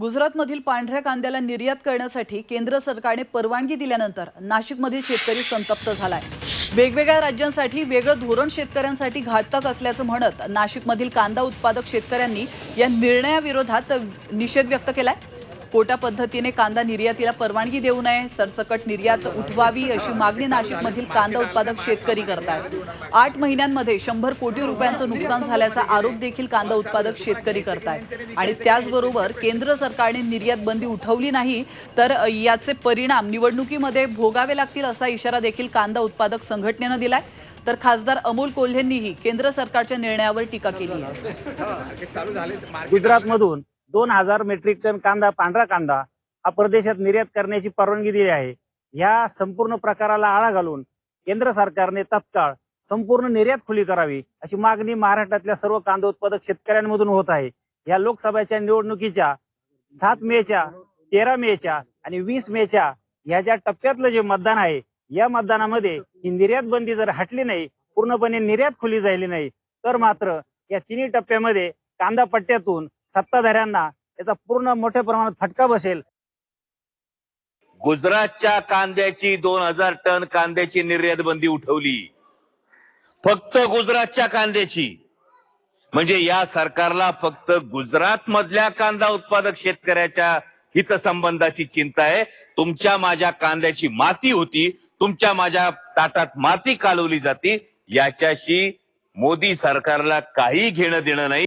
गुजरातमधील पांढऱ्या कांद्याला निर्यात करण्यासाठी केंद्र सरकारने परवानगी दिल्यानंतर नाशिकमधील शेतकरी संतप्त झालाय. वेगवेगळ्या राज्यांसाठी वेगळं धोरण शेतकऱ्यांसाठी घातक असल्याचं म्हणत नाशिकमधील कांदा उत्पादक शेतकऱ्यांनी या निर्णयाविरोधात निषेध व्यक्त केलाय. कोटा पद्धतीने कांदा निर्यातीला परवानगी देऊ नये सरसकट निर्यात उठवावी अशी मागणी नाशिकमधील कांदा उत्पादक शेतकरी करतायत आठ महिन्यांमध्ये शंभर कोटी रुपयांचं नुकसान झाल्याचा आरोप देखील कांदा उत्पादक शेतकरी करतायत. आणि त्याचबरोबर केंद्र सरकारने निर्यात बंदी उठवली नाही तर याचे परिणाम निवडणुकीमध्ये भोगावे लागतील असा इशारा देखील कांदा उत्पादक संघटनेनं दिलाय. तर खासदार अमोल कोल्हेंनीही केंद्र सरकारच्या निर्णयावर टीका केली आहे. गुजरातमधून दोन हजार मेट्रिक टन कांदा पांढरा कांदा हा परदेशात निर्यात करण्याची परवानगी दिली आहे. या संपूर्ण प्रकाराला आळा घालून केंद्र सरकारने तत्काळ संपूर्ण निर्यात खुली करावी अशी मागणी महाराष्ट्रातल्या सर्व कांदा उत्पादक शेतकऱ्यांमधून होत आहे. या लोकसभेच्या निवडणुकीच्या सात मेच्या तेरा मेच्या आणि वीस मेच्या ह्या ज्या टप्प्यातलं जे मतदान आहे या मतदानामध्ये ही निर्यात बंदी जर हटली नाही पूर्णपणे निर्यात खुली झाली नाही तर मात्र या तिन्ही टप्प्यामध्ये कांदा पट्ट्यातून सत्ताधाऱ्यांना याचा पूर्ण मोठ्या प्रमाणात फटका बसेल. गुजरातच्या कांद्याची दोन हजार टन कांद्याची निर्यात बंदी उठवली. फक्त गुजरातच्या कांद्याची. म्हणजे या सरकारला फक्त गुजरात मधल्या कांदा उत्पादक शेतकऱ्याच्या हितसंबंधाची चिंता आहे. तुमच्या माझ्या कांद्याची माती होती तुमच्या माझ्या ताटात माती कालवली जाते याच्याशी मोदी सरकारला काही घेणं देणं नाही.